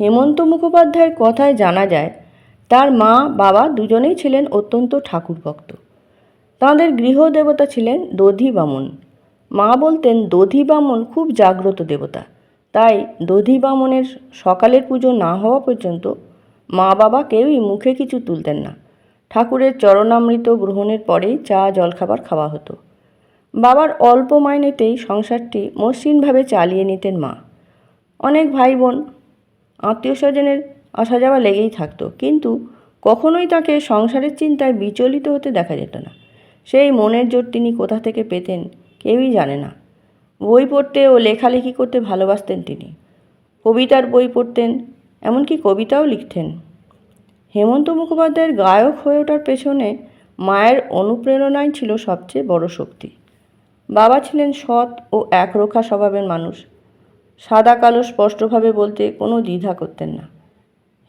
হেমন্ত মুখোপাধ্যায়ের কথায় জানা যায়, তার মা, বাবা দুজনেই ছিলেন অত্যন্ত ঠাকুর ভক্ত তাঁদের গৃহদেবতা ছিলেন দধি বামন মা বলতেন দধি বামন খুব জাগ্রত দেবতা। তাই দধি বামনের সকালের পুজো না হওয়া পর্যন্ত মা বাবা কেউই মুখে কিছু তুলতেন না। ঠাকুরের চরণামৃত গ্রহণের পরেই চা, জলখাবার খাওয়া হতো। বাবার অল্প মাইনেতেই সংসারটি মসৃণভাবে চালিয়ে নিতেন মা। অনেক ভাই বোন আত্মীয় স্বজনের আসা যাওয়া লেগেই থাকতো। কিন্তু কখনোই তাকে সংসারের চিন্তায় বিচলিত হতে দেখা যেত না। সেই মনের জোর তিনি কোথা থেকে পেতেন কেউই জানে না। বই পড়তে ও লেখালেখি করতে ভালোবাসতেন তিনি। কবিতার বই পড়তেন, এমনকি কবিতাও লিখতেন। হেমন্ত মুখোপাধ্যায়ের গায়ক হয়ে ওঠার পেছনে মায়ের অনুপ্রেরণাই ছিল সবচেয়ে বড় শক্তি। বাবা ছিলেন সৎ ও একরোখা স্বভাবের মানুষ। সাদা কালো স্পষ্টভাবে বলতে কোনো দ্বিধা করতেন না।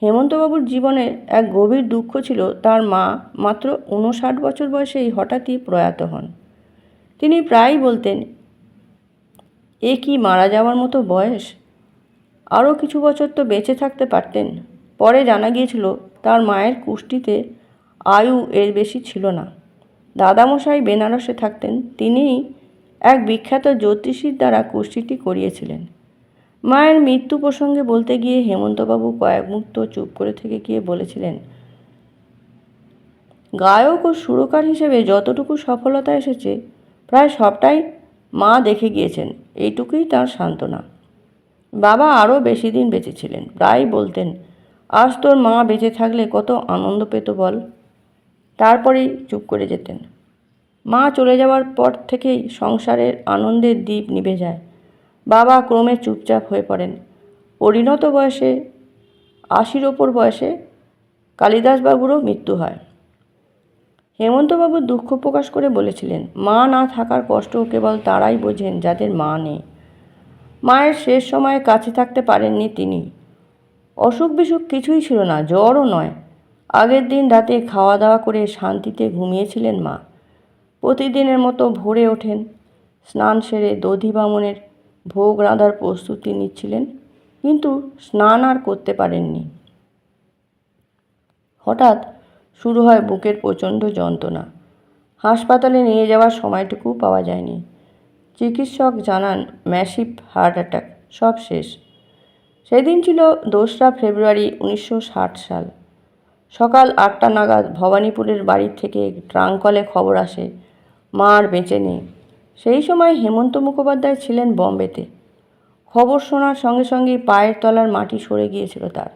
হেমন্তবাবুর জীবনে এক গভীর দুঃখ ছিল তার মা মাত্র উনষাট বছর বয়সেই হঠাৎই প্রয়াত হন। তিনি প্রায়ই বলতেন, এ কি মারা যাওয়ার মতো বয়স? আরও কিছু বছর তো বেঁচে থাকতে পারতেন। পরে জানা গিয়েছিল তার মায়ের কুষ্টিতে আয়ু এর বেশি ছিল না। দাদামশাই বেনারসে থাকতেন, তিনিই এক বিখ্যাত জ্যোতিষীর দ্বারা কুষ্টিটি করিয়েছিলেন। মায়ের মৃত্যু প্রসঙ্গে বলতে গিয়ে হেমন্তবাবু কয়েক মুহূর্ত চুপ করে থেকে গিয়ে বলেছিলেন, গায়ক ও সুরকার হিসেবে যতটুকু সফলতা এসেছে, প্রায় সবটাই মা দেখে গিয়েছেন, এইটুকুই তার সান্ত্বনা। বাবা আরও বেশি দিন বেঁচে ছিলেন প্রায় বলতেন, আজ তোর মা বেঁচে থাকলে কত আনন্দ পেত বল। তারপরেই চুপ করে যেতেন। মা চলে যাওয়ার পর থেকেই সংসারের আনন্দের দ্বীপ নিভে যায়। বাবা ক্রমে চুপচাপ হয়ে পড়েন। পরিণত বয়সে, আশির ওপর বয়সে কালিদাসবাবুরও মৃত্যু হয়। হেমন্তবাবু দুঃখ প্রকাশ করে বলেছিলেন, মা না থাকার কষ্ট কেবল তারাই বোঝেন যাদের মা নেই। মায়ের শেষ সময়ে কাছে থাকতে পারেননি তিনি। অসুখ বিসুখ কিছুই ছিল না, জ্বরও নয়। আগের দিন রাতে খাওয়া দাওয়া করে শান্তিতে ঘুমিয়েছিলেন মা। প্রতিদিনের মতো ভোরে ওঠেন, স্নান সেরে দধি বামনের ভোগ রাঁধার প্রস্তুতি নিচ্ছিলেন, কিন্তু স্নান আর করতে পারেননি। হঠাৎ শুরু হয় বুকের প্রচণ্ড যন্ত্রণা। হাসপাতালে নিয়ে যাওয়ার সময়টুকু পাওয়া যায়নি। চিকিৎসক জানান, ম্যাসিভ হার্ট অ্যাটাক, সব শেষ। সেদিন ছিল দোসরা ফেব্রুয়ারি উনিশশো ষাট সাল। সকাল আটটা নাগাদ ভবানীপুরের বাড়ি থেকে ট্রাঙ্কলে খবর আসে, মা আর বেঁচে নেই। সেই সময় হেমন্ত মুখোপাধ্যায় ছিলেন বম্বেতে। খবর শোনার সঙ্গে সঙ্গেই পায়ের তলার মাটি সরে গিয়েছিল তার।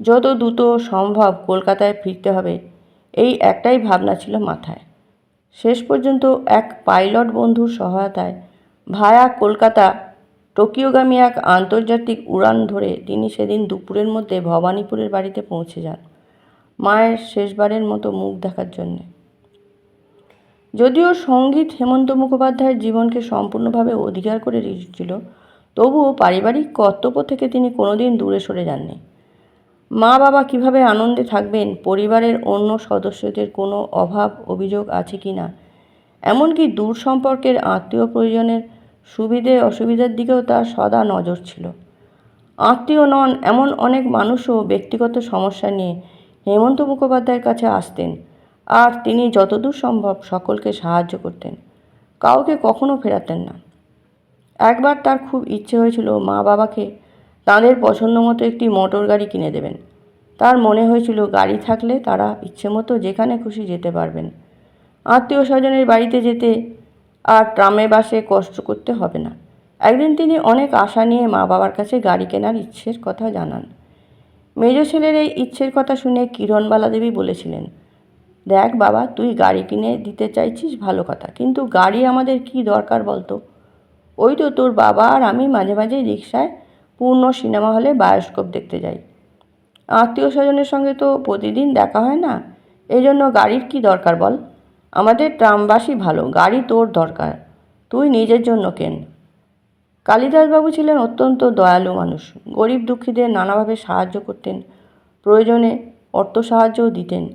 যত দ্রুত সম্ভব কলকাতায় ফিরতে হবে, এই একটাই ভাবনা ছিল মাথায়। শেষ পর্যন্ত এক পাইলট বন্ধুর সহায়তায় ভায়া কলকাতা টোকিওগামী এক আন্তর্জাতিক উড়ান ধরে তিনি সেদিন দুপুরের মধ্যে ভবানীপুরের বাড়িতে পৌঁছে যান, মায়ের শেষবারের মতো মুখ দেখার জন্যে। যদিও সংগীত হেমন্ত মুখোপাধ্যায়ের জীবনকে সম্পূর্ণভাবে অধিকার করে রেখেছিল, তবুও পারিবারিক কর্তব্য থেকে তিনি কোনোদিন দূরে সরে যাননি। মা বাবা কীভাবে আনন্দে থাকবেন, পরিবারের অন্য সদস্যদের কোনো অভাব, অভিযোগ আছে কি না? এমনকি দূর সম্পর্কের আত্মীয় প্রয়োজনের সুবিধে, অসুবিধার দিকেও তার সদা নজর ছিল। আত্মীয় নন, এমন অনেক মানুষও ব্যক্তিগত সমস্যা নিয়ে হেমন্ত মুখোপাধ্যায়ের কাছে আসতেন। আর তিনি যতদূর সম্ভব সকলকে সাহায্য করতেন। কাউকে কখনো ফেরাতেন না। একবার তার খুব ইচ্ছে হয়েছিল মা বাবাকে তাদের পছন্দ মতো একটি মোটর গাড়ি কিনে দেবেন। তার মনে হয়েছিল গাড়ি থাকলে তারা ইচ্ছে মতো যেখানে খুশি যেতে পারবেন। আত্মীয় স্বজনের বাড়িতে যেতে আর ট্রামে বাসে কষ্ট করতে হবে না। একদিন তিনি অনেক আশা নিয়ে মা বাবার কাছে গাড়ি কেনার ইচ্ছের কথা জানান। মেজ ছেলের এই ইচ্ছের কথা শুনে কিরণবালা দেবী বলেছিলেন দেখ বাবা, তুই গাড়ি কিনে দিতে চাইছিস, ভালো কথা। কিন্তু গাড়ি আমাদের কি দরকার বলতো? ওই তো তোর বাবা আর আমি মাঝে মাঝে রিক্সায় পূর্ণ সিনেমা হলে বায়োস্কোপ দেখতে যাই। আত্মীয় স্বজনের সঙ্গে তো প্রতিদিন দেখা হয় না। এই জন্য গাড়ির কি দরকার বল? আমাদের ট্রামবাসী ভালো, গাড়ি তোর দরকার। তুই নিজের জন্য কেন? কালিদাসবাবু ছিলেন অত্যন্ত দয়ালু মানুষ। গরিব দুঃখীদের নানাভাবে সাহায্য করতেন। প্রয়োজনে অর্থ সাহায্যও দিতেন।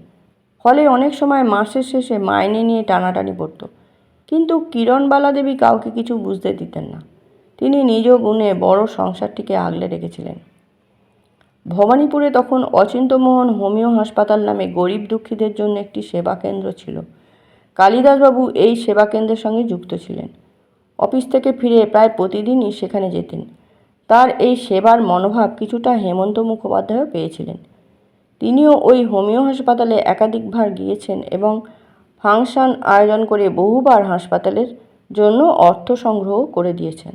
ফলে অনেক সময় মাসের শেষে মাইনে নিয়ে টানাটানি পড়ত। কিন্তু কিরণবালা দেবী কাউকে কিছু বুঝতে দিতেন না। তিনি নিজ গুণে বড় সংসারটিকে আগলে রেখেছিলেন। ভবানীপুরে তখন অচিন্তমোহন হোমিও হাসপাতাল নামে গরিব দুঃখীদের জন্য একটি সেবা কেন্দ্র ছিল। কালিদাসবাবু এই সেবা কেন্দ্রের সঙ্গে যুক্ত ছিলেন। অফিস থেকে ফিরে প্রায় প্রতিদিনই সেখানে যেতেন। তার এই সেবার মনোভাব কিছুটা হেমন্ত মুখোপাধ্যায়ও পেয়েছিলেন। তিনিও ওই হোমিও হাসপাতালে একাধিকবার গিয়েছেন এবং ফাংশন আয়োজন করে বহুবার হাসপাতালের জন্য অর্থ সংগ্রহ করে দিয়েছেন।